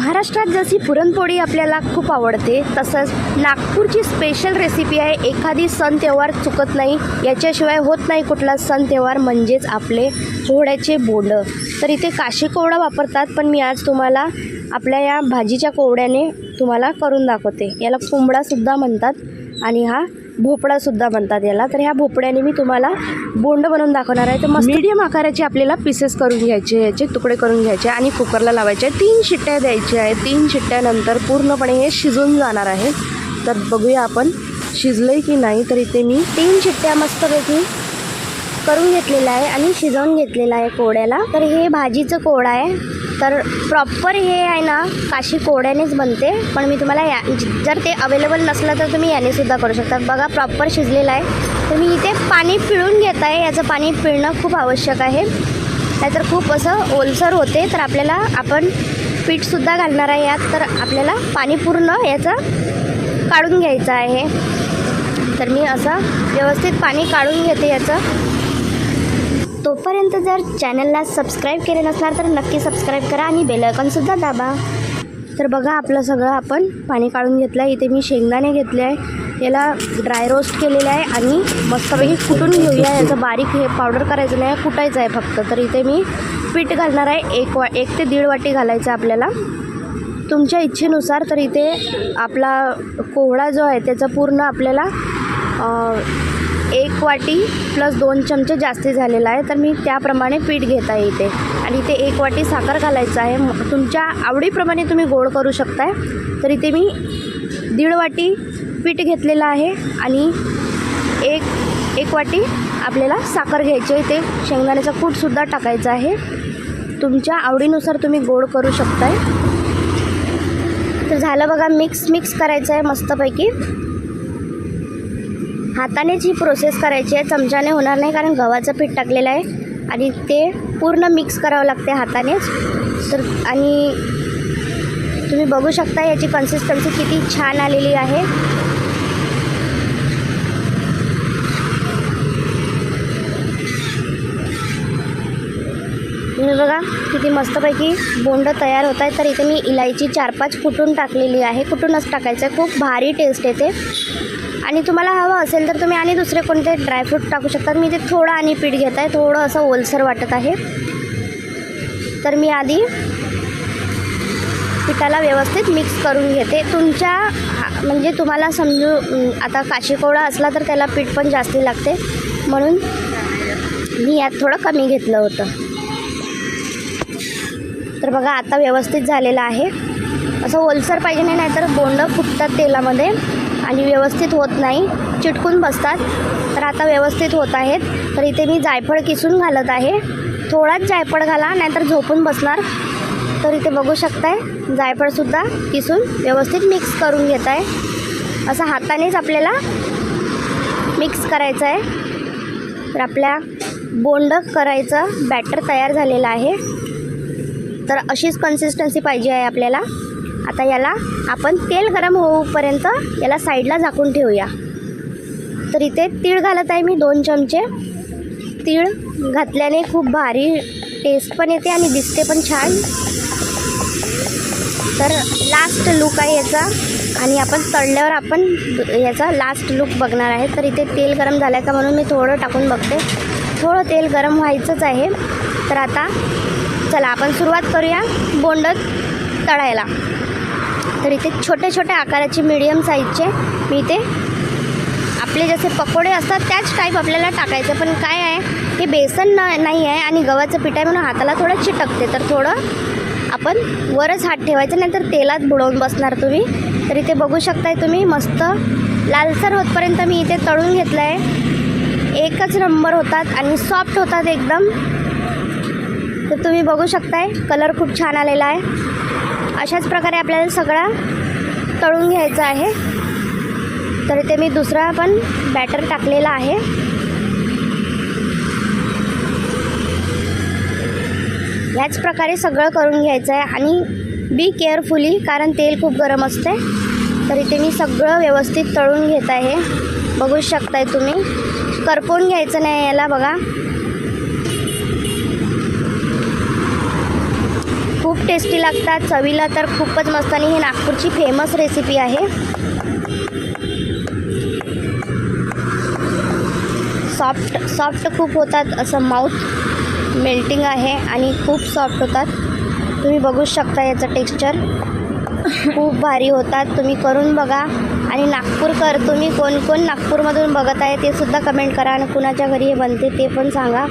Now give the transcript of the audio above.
महाराष्ट्रात जशी पुरणपोळी आपल्याला खूप आवडते तसंच नागपूरची स्पेशल रेसिपी आहे एखादी सण त्योहार चुकत नाही याच्याशिवाय होत नाही कुठला सण त्योहार म्हणजेच आपले कोवड्याचे बोंडं. तर इथे काशी कोवडा वापरतात पण मी आज तुम्हाला आपल्या या भाजीच्या कोवड्याने तुम्हाला करून दाखवते. याला कोंबडासुद्धा म्हणतात आणि हा भोपळासुद्धा म्हणतात याला. तर ह्या भोपळ्याने मी तुम्हाला बोंड बनवून दाखवणार आहे. तर मग मीडियम आकाराचे आपल्याला पीसेस करून घ्यायचे याचे तुकडे करून घ्यायचे आणि कुकरला लावायचे. तीन शिट्ट्या द्यायच्या आहे. तीन शिट्ट्यानंतर पूर्णपणे हे शिजून जाणार आहे. तर बघूया आपण शिजलं की नाही. तर इथे मी तीन शिट्ट्या मस्तपैकी करून घेतलेला आहे आणि शिजवून घेतलेला आहे कोड्याला तर हे भाजीचं कोडं आहे. तर प्रॉपर हे आहे ना काशी कोड्यानेच बनते. पण मी तुम्हाला या जर ते अवेलेबल नसलं तर तुम्ही यानेसुद्धा करू शकता. बघा प्रॉपर शिजलेलं आहे. तुम्ही इथे पाणी पिळून घेत आहे याचं पाणी पिळणं खूप आवश्यक आहे. नाहीतर खूप असं ओलसर होते तर आपल्याला आपण पीठसुद्धा घालणार आहे यात. तर आपल्याला पाणी पूर्ण याचं काढून घ्यायचं आहे. तर मी असं व्यवस्थित पाणी काढून घेते याचं. तोपर्यंत जर चॅनलला सबस्क्राईब केले नसणार तर नक्की सबस्क्राईब करा आणि बेलआयकॉनसुद्धा दाबा. तर बघा आपलं सगळं आपण पाणी काढून घेतलं आहे इथे मी शेंगदाणे घेतले आहे. याला ड्राय रोस्ट केलेलं आहे आणि मस्तपैकी कुटून घेऊया. याचं बारीक हे पावडर करायचं नाही कुटायचं आहे फक्त. तर इथे मी पीठ घालणार आहे. एक वा एक ते दीड वाटी घालायचं आहे आपल्याला. तुमच्या इच्छेनुसार तर इथे आपला कोहळा जो आहे त्याचा पूर्ण आपल्याला एक वाटी प्लस दोन चमचे जास्ती झालेला आहे. तर मी त्याप्रमाणे पीठ घेत आहे इथे. आणि इथे एक वाटी साखर घालायचं आहे. तुमच्या आवडीप्रमाणे तुम्ही गोड करू शकताय. तर इथे मी दीड वाटी पीठ घेतलेलं आहे. आणि एक एक वाटी आपल्याला साखर घ्यायची आहे. ते शेंगदाण्याचा कूटसुद्धा टाकायचा आहे. तुमच्या आवडीनुसार तुम्ही गोड करू शकताय. तर झालं बघा मिक्स मिक्स करायचं आहे मस्तपैकी. हातानेच ही प्रोसेस करायची आहे चमच्याने होणार नाही कारण गव्हाचं पीठ टाकलेलं आहे. आणि ते पूर्ण मिक्स करावं लागते हातानेच. तर आणि तुम्ही बघू शकता याची कन्सिस्टन्सी किती छान आलेली आहे तुम्ही बघा किती मस्तपैकी बोंड तयार होत आहे. तर इथे मी इलायची चार पाच कुटून टाकलेली आहे. कुटूनच टाकायचं आहे. खूप भारी टेस्ट येते. आणि तुम्हाला हवं असेल तर तुम्ही आणि दुसरे कोणते ड्रायफ्रूट टाकू शकतात मी ते थोडं आणि पीठ घेत आहे. थोडं असं ओलसर वाटत आहे. तर मी आधी पिठाला व्यवस्थित मिक्स करून घेते. तुमच्या म्हणजे तुम्हाला समजू आता काशीकोळा असला तर त्याला पीठ पण जास्ती लागते. म्हणून मी यात थोडं कमी घेतलं होतं. तर बघा आता व्यवस्थित झालेलं आहे. असं ओलसर पाहिजे नाही नाहीतर बोंड फुटतात तेलामध्ये आणि व्यवस्थित होत नाही. चिटकून बसतात. तर आता व्यवस्थित होत आहेत. तर इथे मी जायफळ किसून घालत आहे. थोडाच जायफळ घाला नाहीतर झोपून बसणार. तर इथे बघू शकताय जायफळसुद्धा किसून व्यवस्थित मिक्स करून घेत आहे. असं हातानेच आपल्याला मिक्स करायचं आहे. तर आपल्या बोंड करायचं बॅटर तयार झालेलं आहे. तर अशीच कन्सिस्टन्सी पाहिजे आहे आपल्याला. आता याला आपण तेल गरम होऊपर्यंत याला साईडला झाकून ठेवूया. तर इथे तीळ घालत आहे मी दोन चमचे. तीळ घातल्याने खूप भारी टेस्ट पण येते आणि दिसते पण छान. तर लास्ट लुक आहे याचा. आणि आपण तळल्यावर आपण याचा लास्ट लुक बघणार आहे. तर इथे तेल गरम झालं आहे का म्हणून मी थोडं टाकून बघते. थोडं तेल गरम व्हायचंच आहे. तर आता चला आपण सुरुवात करूया बोंड तळायला. तर इथे छोटे छोटे आकाराचे मीडियम साईजचे मी इथे आपले जसे पकोडे असतात त्याच टाईप आपल्याला टाकायचं. पण काय आहे हे बेसन न नाही आहे आणि गव्हाचं पीठ आहे म्हणून हाताला थोडं चिटकते. तर थोडं आपण वरच हात ठेवायचं नाहीतर तेलात बुडवून बसणार तुम्ही. तर इथे बघू शकताय तुम्ही मस्त लालसर होतपर्यंत मी इथे तळून घेतलं आहे एकच नंबर होतात आणि सॉफ्ट होतात एकदम. तर तुम्ही बघू शकताय कलर खूप छान आलेला आहे. अशाच प्रकारे आपल्याला सगळा तळून घ्यायचा आहे. तर इथे मी दुसरा पण बॅटर टाकलेला आहे. ह्याच प्रकारे सगळं करून घ्यायचं आहे आणि बी केअरफुली कारण तेल खूप गरम असते तर इथे मी सगळं व्यवस्थित तळून घेत आहे. बघू शकताय तुम्ही. करपवून घ्यायचं नाही याला बघा खूप टेस्टी लागतात. चवीला तर खूपच मस्त आणि ही नागपूरची फेमस रेसिपी आहे. सॉफ्ट सॉफ्ट खूप होतात असं माउथ मेल्टिंग आहे आणि खूप सॉफ्ट होतात. तुम्ही बघू शकता याचं टेक्स्चर खूप भारी होतात. तुम्ही करून बघा. आणि नागपूरकर तुम्ही कोण कोण नागपूरमधून बघत आहे ते सुद्धा कमेंट करा आणि कुणाच्या घरी हे बनते ते पण सांगा.